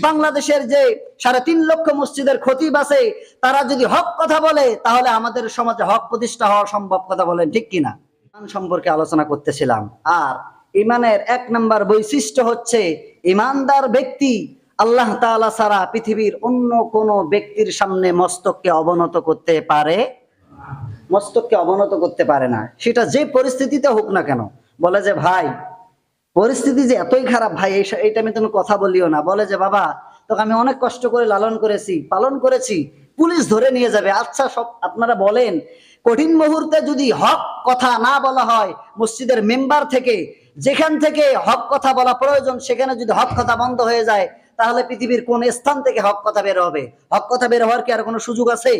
বাংলাদেশের যে সাড়ে তিন লক্ষ মসজিদের খতিব আছে, তারা যদি হক কথা বলে, তাহলে আমাদের সমাজে হক প্রতিষ্ঠা হওয়া সম্ভব কথা বলেন, ঠিক কিনা? ইমান সম্পর্কে আলোচনা করতেছিলাম। আর ইমানের এক নাম্বার বৈশিষ্ট্য হচ্ছে, ইমানদার ব্যক্তি আল্লাহ তাআলা ছাড়া পৃথিবীর অন্য কোন ব্যক্তির সামনে মস্তককে অবনত করতে পারে, মস্তককে অবনত করতে পারে না। সেটা যে পরিস্থিতিতে হোক না কেন, বলে যে, ভাই পরিস্থিতি যে এতই খারাপ, ভাই, এই টাইমে তুমি কথা বলিও না। বলে যে, বাবা, তোকে আমি অনেক কষ্ট করে লালন করেছি, পালন করেছি, পুলিশ ধরে নিয়ে যাবে। আচ্ছা সব আপনারা বলেন, কঠিন মুহূর্তে যদি হক কথা না বলা হয় মসজিদের মেম্বার থেকে, যেখান থেকে হক কথা বলা প্রয়োজন, সেখানে যদি হক কথা বন্ধ হয়ে যায়, তাহলে পৃথিবীর কোন স্থান থেকে হক কথা বের হবে? হক কথা বের হওয়ার কি আর কোনো সুযোগ আছে?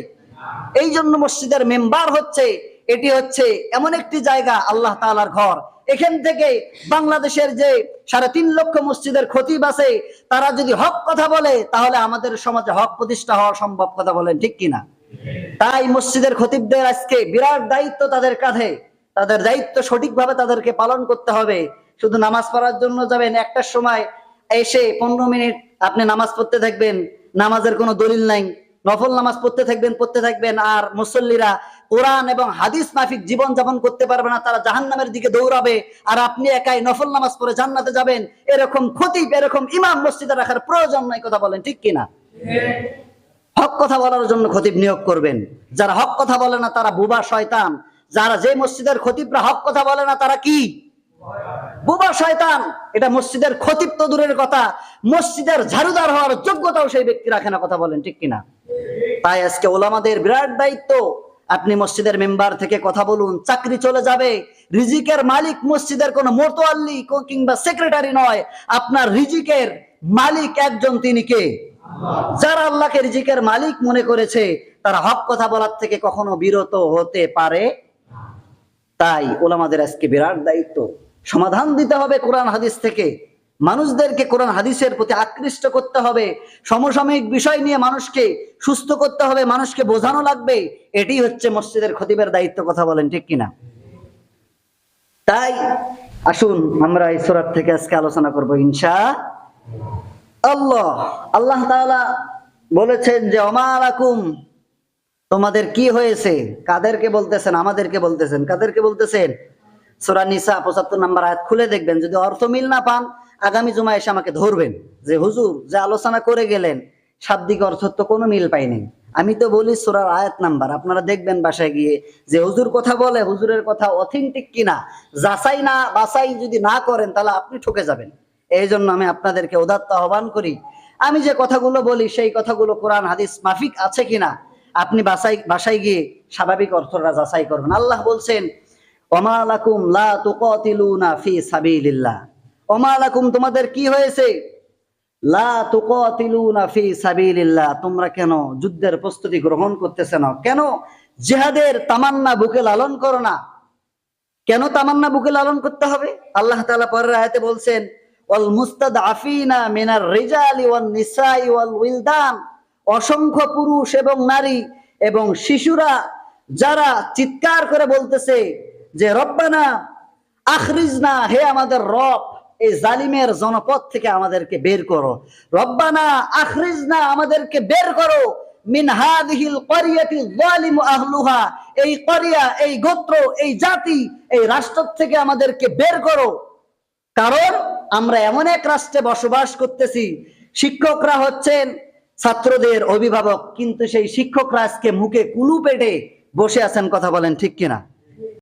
এই জন্য মসজিদের মেম্বার হচ্ছে, এটি হচ্ছে এমন একটি জায়গা, আল্লাহ তাআলার ঘর। এখান থেকে বাংলাদেশের যে সাড়ে তিন লক্ষ মসজিদের খতিব আছে, তারা যদি হক কথা বলে, তাহলে আমাদের সমাজে হক প্রতিষ্ঠা হওয়া সম্ভব কথা বলেন, ঠিক কিনা? তাই মসজিদের খতিবদের আজকে বিরাট দায়িত্ব তাদের কাঁধে। তাদের দায়িত্ব সঠিকভাবে তাদেরকে পালন করতে হবে। শুধু নামাজ পড়ার জন্য যাবেন, একটার সময় এসে পনেরো মিনিট আপনি নামাজ পড়তে থাকবেন। নামাজের কোনো দলিল নাই। নফল নামাজ পড়তে থাকবেন পড়তে থাকবেন। আর মুসল্লিরা কোরআন এবং হাদিস মাফিক জীবন যাপন করতে পারবে না, তারা জাহান্নামের দিকে দৌড়াবে, আর আপনি একাই নফল নামাজ পড়ে জান্নাতে যাবেন। এরকম খতিব, এরকম ইমাম মসজিদে রাখার প্রয়োজন নাই, কথা বলেন ঠিক কিনা? হক কথা বলার জন্য খতিব নিয়োগ করবেন। যারা হক কথা বলে না, তারা বুবা শয়তান। যারা যে মসজিদের খতিবরা হক কথা বলে না, তারা কি? বুবা শয়তান। এটা মসজিদের খতিব তো দূরের কথা। মসজিদের ঝাড়ুদার হওয়ার যোগ্যতাও সেই ব্যক্তি রাখে না কথা বলেন ঠিক কিনা? তাই আজকে ওলামাদের বিরাট দায়িত্ব আপনি মসজিদের মেম্বার থেকে কথা বলুন, চাকরি চলে যাবে। রিজিকের মালিক মসজিদের কোন মোরতোয়াল্লি কিংবা সেক্রেটারি নয়, আপনার রিজিকের মালিক একজন তিনি কে? যারা আল্লাহকে রিজিকের মালিক মনে করেছে, তারা হক কথা বলার থেকে কখনো বিরত হতে পারে তাই ওলামাদের আজকে বিরাট দায়িত্ব। সমাধান দিতে হবে কোরআন হাদিস থেকে। মানুষদেরকে কোরআন হাদিসের প্রতি আকৃষ্ট করতে হবে, সমসাময়িক বিষয় নিয়ে মানুষকে সুস্থ করতে হবে, মানুষকে বোঝানো লাগবে, এটি হচ্ছে মসজিদের খতিবের দায়িত্ব, কথা বলেন ঠিক কিনা? তাই আসুন আমরা এই সুরাত থেকে আজকে আলোচনা করব ইনশা আল্লাহ। আল্লাহ তাআলা বলেছেন যে অমালাকুম তোমাদের কি হয়েছে? কাদেরকে বলতেছেন? আমাদেরকে বলতেছেন? কাদেরকে বলতেছেন? সোরা নিসা পঁচাত্তর নাম্বার আয়াত খুলে দেখবেন, যদি অর্থ মিল না পান আগামী জুমা এসে আমাকে ধরবেন। যে হুজুর, যে আলোচনা করে গেলেন, শাব্দিক অর্থ তো কোনো মিল পাইনি আমি তো বলি সোরার আয়াত নাম্বার, আপনারা দেখবেন বাসায় গিয়ে যে হুজুর কথা বলে, হুজুরের কথা অথেন্টিক কিনা, যাচাই না, বাছাই যদি না করেন, তাহলে আপনি ঠকে যাবেন। এই জন্য আমি আপনাদেরকে উদাত্ত আহ্বান করি। আমি যে কথাগুলো বলি, সেই কথাগুলো কোরআন, হাদিস মাফিক আছে কিনা, আপনি বাসাই বাসায় গিয়ে স্বাভাবিক অর্থটা যাচাই করবেন। আল্লাহ বলছেন ওমালাকুম লা তুকাতিলুনা ফি সাবিলিল্লাহ। ওমালাকুম তোমাদের কি হয়েছে? লা তুকাতিলুনা ফি সাবিলিল্লাহ, তোমরা কেন যুদ্ধের প্রস্তুতি গ্রহণ করতেছ না? কেন জিহাদের তামান্না বুকে লালন করো না? কেন তামান্না বুকে লালন করতে হবে? আল্লাহ তাআলা পরের আয়াতে বলছেন, ওয়াল মুস্তাদআফিনা মিনার রিজালি ওয়ান নিসাই ওয়াল উইলদান, অসংখ্য পুরুষ এবং নারী এবং শিশুরা যারা চিৎকার করে বলতেছে যে, রব্বানা আখরিজনা, হে আমাদের রব এই জালিমের জনপদ থেকে আমাদেরকে বের করো। রব্বানা আখরিজনা আমাদেরকে বের করো। এই করিয়া এই গোত্র, এই জাতি, এই রাষ্ট্র থেকে আমাদেরকে বের করো। কারণ আমরা এমন এক রাষ্ট্রে বসবাস করতেছি, শিক্ষকরা হচ্ছেন ছাত্রদের অভিভাবক, কিন্তু সেই শিক্ষকরা আজকে মুখে কুলু পেটে বসে আছেন, কথা বলেন ঠিক কিনা?